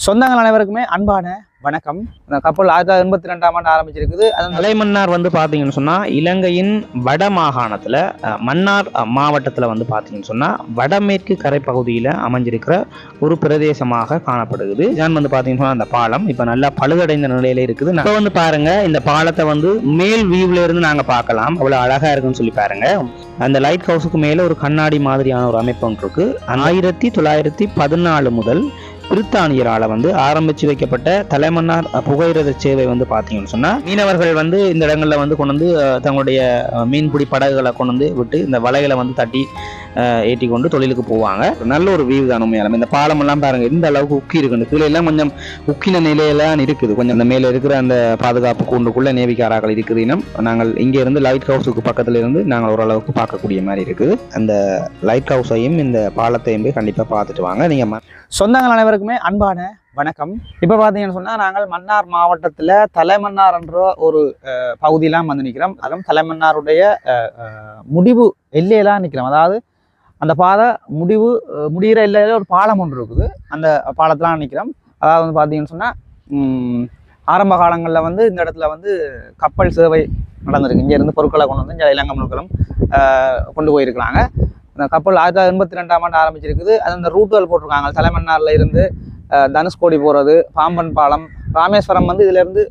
சொந்தங்கள் அனைவருக்குமே அன்பான வணக்கம். இந்த கப்பல் ஆயிரத்தி தொள்ளாயிரத்தி எண்பத்தி ரெண்டாம் ஆண்டு ஆரம்பிச்சிருக்குது. அது தலைமன்னார் வந்து பார்த்தீங்கன்னு சொன்னால் இலங்கையின் வட மாகாணத்தில் மன்னார் மாவட்டத்தில் வந்து பார்த்தீங்கன்னு சொன்னால் வடமேற்கு கரைப்பகுதியில் அமைஞ்சிருக்கிற ஒரு பிரதேசமாக காணப்படுகிறது. இதான் வந்து பார்த்தீங்கன்னு சொன்னால் அந்த பாலம். இப்போ நல்லா பழுதடைந்த நிலையில இருக்குது. இப்போ வந்து பாருங்க இந்த பாலத்தை வந்து மேல் வியூவில் இருந்து நாங்கள் பார்க்கலாம். அவ்வளோ அழகாக இருக்குன்னு சொல்லி பாருங்க. அந்த லைட் ஹவுஸுக்கு மேலே ஒரு கண்ணாடி மாதிரியான ஒரு அமைப்பு ஒன்று இருக்கு. ஆயிரத்தி தொள்ளாயிரத்தி பதினாலு முதல் பிரித்தானியரால் வந்து ஆரம்பித்து வைக்கப்பட்ட தலைமன்னார் புகையிரத சேவை வந்து பார்த்தீங்கன்னு சொன்னால் மீனவர்கள் வந்து இந்த இடங்களில் வந்து கொண்டு வந்து தங்களுடைய மீன்பிடி படகுகளை கொண்டு வந்து விட்டு இந்த வலைகளை வந்து தட்டி ஏற்றி கொண்டு தொழிலுக்கு போவாங்க. நல்ல ஒரு வியூ தான் உண்மையாலும். இந்த பாலம் எல்லாம் பாருங்க இந்த அளவுக்கு உக்கி இருக்கு. இந்த கீழே எல்லாம் கொஞ்சம் உக்கின நிலையெல்லாம் இருக்குது. கொஞ்சம் இந்த மேலே இருக்கிற அந்த பாதுகாப்பு கூண்டுக்குள்ள நேவிக்காராக்கள் இருக்குது. இனம் நாங்கள் இங்கே இருந்து லைட் ஹவுஸுக்கு பக்கத்துல இருந்து நாங்கள் ஓரளவுக்கு பார்க்கக்கூடிய மாதிரி இருக்குது. அந்த லைட் ஹவுஸையும் இந்த பாலத்தையும் போய் கண்டிப்பாக பார்த்துட்டு வாங்க. நீங்கள் சொந்தங்கள் அனைவருக்குமே அன்பான வணக்கம். இப்போ பார்த்தீங்கன்னு சொன்னால் நாங்கள் மன்னார் மாவட்டத்தில் தலைமன்னார் என்ற ஒரு பகுதியெலாம் வந்து நிற்கிறோம் அதுவும் தலைமன்னாருடைய முடிவு எல்லையெல்லாம் நிற்கிறோம் அதாவது அந்த பாதை முடிவு முடிகிற இல்லையில ஒரு பாலம் ஒன்று இருக்குது. அந்த பாலத்தெலாம் நிற்கிறோம் அதாவது வந்து பார்த்தீங்கன்னு சொன்னால் ஆரம்ப காலங்களில் வந்து இந்த இடத்துல வந்து கப்பல் சேவை நடந்திருக்கு. இங்கேருந்து பொருட்களை கொண்டு வந்து இங்கே இலங்கை முழுக்களும் கொண்டு போயிருக்கிறாங்க. அந்த கப்பல் ஆயிரத்தி தொள்ளாயிரத்தி எண்பத்தி ரெண்டாம் ஆண்டு ஆரம்பிச்சிருக்குது. அது அந்த ரூட்டுகள் போட்டிருக்காங்க. தலைமன்னாரில் இருந்து தனுஷ்கோடி போகிறது பாம்பன் பாலம் ராமேஸ்வரம் வந்து இதுலேருந்து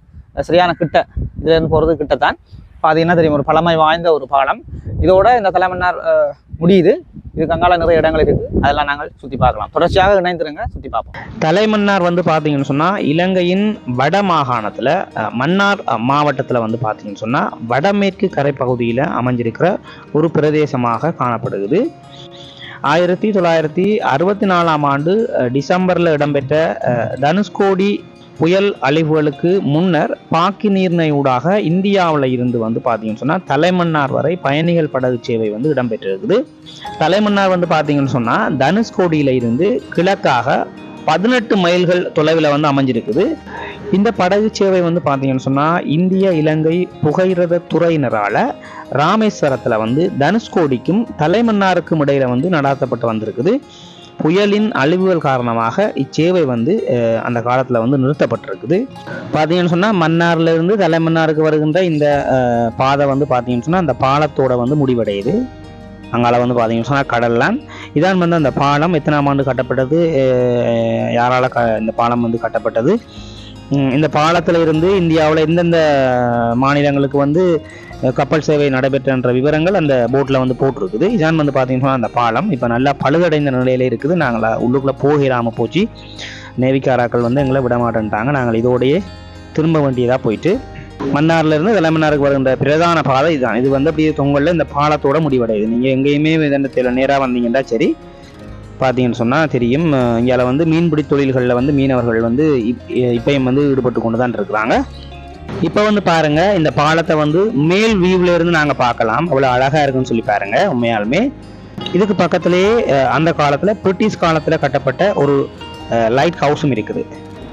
சரியான கிட்ட இதுலேருந்து போகிறது கிட்டத்தான். பார்த்தீங்கன்னா தெரியும். ஒரு பழமை வாய்ந்த ஒரு பாலம். இதோட இந்த தலைமன்னார் முடியுது. இதுக்கு அங்கால நிறைய இடங்கள் இருக்குது அதெல்லாம் நாங்கள் சுற்றி பார்க்கலாம். தொடர்ச்சியாக இணைந்துருங்க சுற்றி பார்ப்போம். தலைமன்னார் வந்து பார்த்தீங்கன்னு சொன்னால் இலங்கையின் வட மாகாணத்தில் மன்னார் மாவட்டத்தில் வந்து பார்த்தீங்கன்னு சொன்னால் வடமேற்கு கரைப்பகுதியில் அமைஞ்சிருக்கிற ஒரு பிரதேசமாக காணப்படுகிறது. ஆயிரத்தி தொள்ளாயிரத்தி அறுபத்தி நாலாம் ஆண்டு டிசம்பரில் இடம்பெற்ற தனுஷ்கோடி புயல் அழிவுகளுக்கு முன்னர் பாக்கி நீர்நிலையூடாக இந்தியாவில் இருந்து வந்து பார்த்தீங்கன்னு சொன்னால் தலைமன்னார் வரை பயணிகள் படகு சேவை வந்து இடம்பெற்றிருக்குது. தலைமன்னார் வந்து பார்த்தீங்கன்னு சொன்னால் தனுஷ்கோடியில இருந்து கிழக்காக பதினெட்டு மைல்கள் தொலைவில் வந்து அமைஞ்சிருக்குது. இந்த படகு சேவை வந்து பார்த்தீங்கன்னு சொன்னால் இந்திய இலங்கை புகையிரத துறையினரால் ராமேஸ்வரத்தில் வந்து தனுஷ்கோடிக்கும் தலைமன்னாருக்கும் இடையில வந்து நடாத்தப்பட்டு வந்திருக்குது. புயலின் அழிவுகள் காரணமாக இச்சேவை வந்து அந்த காலத்தில் வந்து நிறுத்தப்பட்டிருக்குது. பார்த்தீங்கன்னு சொன்னால் மன்னார்லேருந்து தலைமன்னாருக்கு வருகின்ற இந்த பாதை வந்து பார்த்தீங்கன்னு சொன்னால் அந்த பாலத்தோட வந்து முடிவடையுது. அங்கால வந்து பார்த்தீங்கன்னு சொன்னால் கடல்லாம் இதான் வந்து அந்த பாலம். எத்தனாம் ஆண்டு கட்டப்பட்டது? யாரால் யாரால க இந்த பாலம் வந்து கட்டப்பட்டது? இந்த பாலத்தில் இருந்து இந்தியாவில் எந்தெந்த மாநிலங்களுக்கு வந்து கப்பல் சேவை நடைபெற்றன்ற விவரங்கள் அந்த போட்டில் வந்து போட்டிருக்குது. இதான் வந்து பார்த்தீங்கன்னா அந்த பாலம். இப்போ நல்லா பழுதடைந்த நிலையில இருக்குது. நாங்கள் உள்ளுக்குள்ளே போகிறாமல் போச்சு. நேவிக்காராக்கள் வந்து எங்களை விட மாட்டேன்ட்டாங்க நாங்கள் இதோடையே திரும்ப வேண்டியதாக போயிட்டு மன்னார்லேருந்து தலைமன்னாருக்கு வருகின்ற பிரதான பாதை இதுதான். இது வந்து அப்படியே தொங்கலில் இந்த பாலத்தோட முடிவடையுது. நீங்கள் எங்கேயுமே இதண்டத்தில் நேராக வந்தீங்கன்னா சரி பார்த்தீங்கன்னு சொன்னால் தெரியும். இங்கே வந்து மீன்பிடி தொழில்களில் வந்து மீனவர்கள் வந்து இப்- இப்பயும் வந்து ஈடுபட்டு கொண்டு தான் இருக்கிறாங்க. இப்போ வந்து பாருங்க இந்த பாலத்தை வந்து மேல் வியூவில் இருந்து நாங்கள் பார்க்கலாம். அவ்வளோ அழகாக இருக்குன்னு சொல்லி பாருங்க உண்மையாலுமே. இதுக்கு பக்கத்திலேயே அந்த காலத்தில் பிரிட்டிஷ் காலத்தில் கட்டப்பட்ட ஒரு லைட் ஹவுஸும் இருக்குது.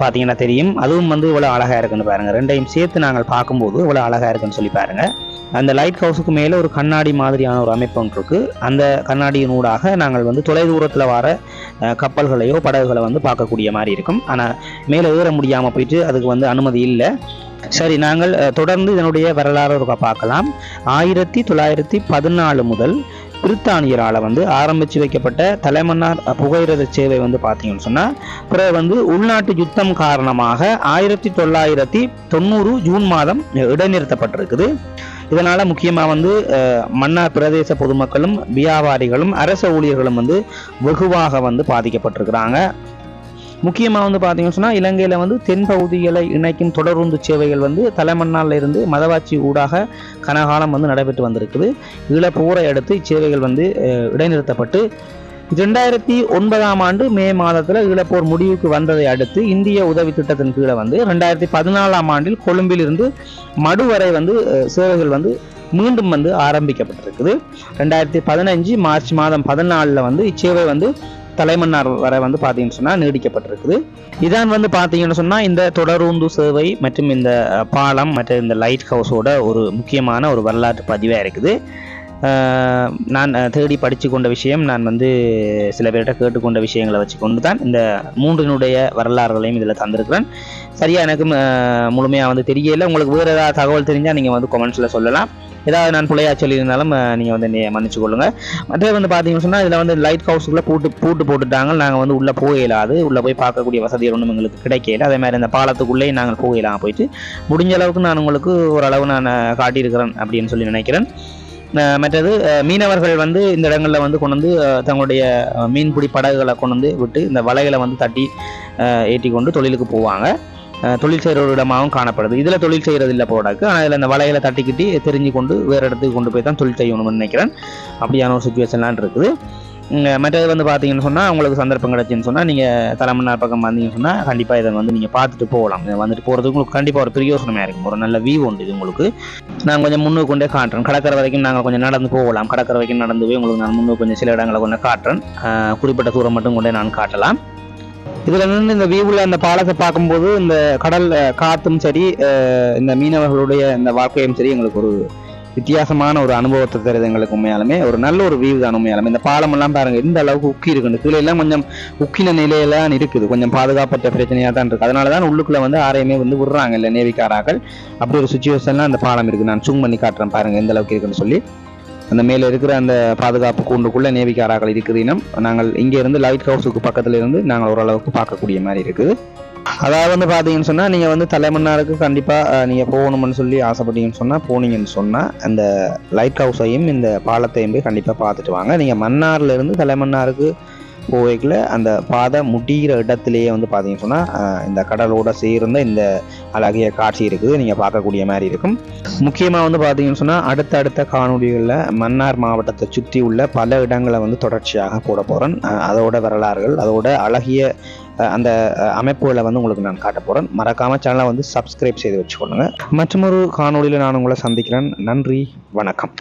பார்த்தீங்கன்னா தெரியும். அதுவும் வந்து இவ்வளோ அழகாக இருக்குன்னு பாருங்கள் ரெண்டையும் சேர்த்து நாங்கள் பார்க்கும்போது இவ்வளோ அழகாக இருக்குன்னு சொல்லி பாருங்கள் அந்த லைட் ஹவுஸுக்கு மேலே ஒரு கண்ணாடி மாதிரியான ஒரு அமைப்பு ஒன்று இருக்குது அந்த கண்ணாடியின் ஊடாக நாங்கள் வந்து தொலைதூரத்தில் வர கப்பல்களையோ படகுகளை வந்து பார்க்கக்கூடிய மாதிரி இருக்கும். ஆனால் மேலே ஏற முடியாமல் போயிட்டு அதுக்கு வந்து அனுமதி இல்லை. சரி நாங்கள் தொடர்ந்து இதனுடைய வரலாறு பார்க்கலாம். ஆயிரத்தி தொள்ளாயிரத்தி பதினாலு முதல் பிரித்தானியரால் வந்து ஆரம்பித்து வைக்கப்பட்ட தலைமன்னார் புகையிரத சேவை வந்து பார்த்தீங்கன்னு சொன்னால் பிறகு வந்து உள்நாட்டு யுத்தம் காரணமாக ஆயிரத்தி தொள்ளாயிரத்தி தொண்ணூறு ஜூன் மாதம் இடைநிறுத்தப்பட்டிருக்குது. இதனால முக்கியமாக வந்து அஹ், மன்னார் பிரதேச பொதுமக்களும் வியாபாரிகளும் அரச ஊழியர்களும் வந்து வெகுவாக வந்து பாதிக்கப்பட்டிருக்கிறாங்க. முக்கியமாக வந்து பார்த்தீங்கன்னு சொன்னால் இலங்கையில் வந்து தென் பகுதிகளை இணைக்கும் தொடருந்து சேவைகள் வந்து தலைமன்னால இருந்து மதவாச்சி ஊடாக கனகாலம் வந்து நடைபெற்று வந்திருக்குது. இதில் போரை அடுத்து இச்சேவைகள் வந்து இடைநிறுத்தப்பட்டு ரெண்டாயிரத்தி ஒன்பதாம் ஆண்டு மே மாதத்தில் ஈழப்போர் முடிவுக்கு வந்ததை அடுத்து இந்திய உதவி திட்டத்தின் கீழே வந்து ரெண்டாயிரத்தி பதினாலாம் ஆண்டில் கொழும்பிலிருந்து மடு வரை வந்து சேவைகள் வந்து மீண்டும் வந்து ஆரம்பிக்கப்பட்டிருக்குது. ரெண்டாயிரத்தி பதினஞ்சு மார்ச் மாதம் பதினாலில் வந்து இச்சேவை வந்து தலைமன்னார் வரை வந்து பார்த்தீங்கன்னு சொன்னால் நீடிக்கப்பட்டிருக்குது. இதான் வந்து பார்த்தீங்கன்னு சொன்னால் இந்த தொடரூந்து சேவை மற்றும் இந்த பாலம் மற்றும் இந்த லைட் ஹவுஸோட ஒரு முக்கியமான ஒரு வரலாற்று பதிவாக இருக்குது. நான் தேடி படித்து கொண்ட விஷயம் நான் வந்து சில பேர்கிட்ட கேட்டுக்கொண்ட விஷயங்களை வச்சு கொண்டு தான் இந்த மூன்றினுடைய வரலாறுகளையும் இதில் தந்திருக்கிறேன். சரியாக எனக்கு முழுமையாக வந்து தெரியல. உங்களுக்கு வேறு ஏதாவது தகவல் தெரிஞ்சால் நீங்கள் வந்து கொமெண்ட்ஸில் சொல்லலாம். ஏதாவது நான் பிள்ளையா சொல்லியிருந்தாலும் நீங்கள் வந்து மன்னிச்சு கொள்ளுங்கள் மற்றது வந்து பார்த்தீங்கன்னு சொன்னால் இதில் வந்து லைட் ஹவுஸுக்குள்ளே பூட்டு பூட்டு போட்டுட்டாங்க. நாங்கள் வந்து உள்ளே போக இயலாது உள்ளே போய் பார்க்கக்கூடிய வசதிகள் ஒன்றும் எங்களுக்கு கிடைக்கல. அதே மாதிரி இந்த பாலத்துக்குள்ளேயே நாங்கள் போக இயலாம போயிட்டு. முடிஞ்ச அளவுக்கு நான் உங்களுக்கு ஓரளவு நான் காட்டியிருக்கிறேன் அப்படின்னு சொல்லி நினைக்கிறேன். மற்றது மீனவர்கள் வந்து இந்த இடங்களில் வந்து கொண்டு வந்து தங்களுடைய மீன்பிடி படகுகளை கொண்டு வந்து விட்டு இந்த வலைகளை வந்து தட்டி ஏற்றி கொண்டு தொழிலுக்கு போவாங்க. தொழில் செய்கிற இடமாகவும் காணப்படுது. இதில் தொழில் செய்கிறது இல்லை ப்ராடக்ட் ஆனால் இதில் இந்த வலைகளை தட்டிக்கிட்டு தெரிஞ்சு கொண்டு வேறு இடத்துக்கு கொண்டு போய் தான் தொழில் செய்யணும்னு நினைக்கிறேன். அப்படியான ஒரு சுச்சுவேஷன்லாம் இருக்குது. மற்றது வந்து பார்த்தீங்கன்னு சொன்னால் உங்களுக்கு சந்தர்ப்பம் கிடைச்சுன்னு சொன்னால் நீங்கள் தலைமன்னார் பக்கம் வந்தீங்கன்னு சொன்னால் கண்டிப்பாக இதை வந்து நீங்கள் பார்த்துட்டு போகலாம். இதை வந்துட்டு போகிறதுக்கு உங்களுக்கு கண்டிப்பாக ஒரு பிரயோசனமாக இருக்கும். ஒரு நல்ல வியூ உண்டு இது உங்களுக்கு. நான் கொஞ்சம் முன்னுக்கு கொண்டே காட்டுறேன். கடற்கரை வரைக்கும் நாங்கள் கொஞ்சம் நடந்து போகலாம். கடற்கரை வரைக்கும் நடந்து போய் உங்களுக்கு நான் முன்னுக்கு கொஞ்சம் சில இடங்களை கொஞ்சம் காட்டுறேன். குறிப்பிட்ட தூரம் மட்டும் கொண்டே நான் காட்டலாம். இதுல இருந்து இந்த வியூவில் அந்த பாலத்தை பார்க்கும்போது இந்த கடல் காற்றும் சரி இந்த மீனவர்களுடைய இந்த வாழ்க்கையும் சரி எங்களுக்கு ஒரு வித்தியாசமான ஒரு அனுபவத்தை தருது எங்களுக்கு உண்மையாலுமே. ஒரு நல்ல ஒரு வியூ தான் உண்மையாலுமே. இந்த பாலம் எல்லாம் பாருங்க இந்த அளவுக்கு உக்கி இருக்குன்னு கீழே எல்லாம் கொஞ்சம் உக்கின நிலையெல்லாம் இருக்குது. கொஞ்சம் பாதுகாப்பற்ற பிரச்சனையாக தான் இருக்கு. அதனால தான் உள்ளுக்குள்ள வந்து ஆரையுமே வந்து விடுறாங்க இல்லை நேவிக்காராக்கள். அப்படி ஒரு சுச்சுவேஷன்லாம் அந்த பாலம் இருக்கு. நான் ஜூம் பண்ணி காட்டுறேன் பாருங்க எந்த அளவுக்கு இருக்குன்னு சொல்லி. அந்த மேலே இருக்கிற அந்த பாதுகாப்பு கூண்டுக்குள்ளே நேவிக்காராக்கள் இருக்குது இனம். நாங்கள் இங்கேருந்து லைட் ஹவுஸுக்கு பக்கத்தில் இருந்து நாங்கள் ஓரளவுக்கு பார்க்கக்கூடிய மாதிரி இருக்குது. அதாவது வந்து பார்த்தீங்கன்னு சொன்னால் நீங்கள் வந்து தலைமன்னாருக்கு கண்டிப்பாக நீங்கள் போகணும்னு சொல்லி ஆசைப்பட்டீங்கன்னு சொன்னால் போனீங்கன்னு சொன்னால் அந்த லைட் ஹவுஸையும் இந்த பாலத்தையும் போய் கண்டிப்பாக பார்த்துட்டு வாங்க. நீங்கள் மன்னார்லேருந்து தலைமன்னாருக்கு போவைக்குள்ள அந்த பாதை முடிகிற இடத்துலையே வந்து பார்த்தீங்கன்னு சொன்னால் இந்த கடலோட சேர்ந்த இந்த அழகிய காட்சி இருக்குது. நீங்கள் பார்க்கக்கூடிய மாதிரி இருக்கும். முக்கியமாக வந்து பார்த்தீங்கன்னு சொன்னால் அடுத்தடுத்த காணொளிகளில் மன்னார் மாவட்டத்தை சுற்றி உள்ள பல இடங்களை வந்து தொடர்ச்சியாக போட போகிறேன் அதோட வரலாறுகள் அதோட அழகிய அந்த அமைப்புகளை வந்து உங்களுக்கு நான் காட்ட போகிறேன் மறக்காமல் சேனலை வந்து சப்ஸ்கிரைப் செய்து வச்சுக்கொள்ளுங்க. மற்றொரு காணொளியில் நான் உங்களை சந்திக்கிறேன். நன்றி வணக்கம்.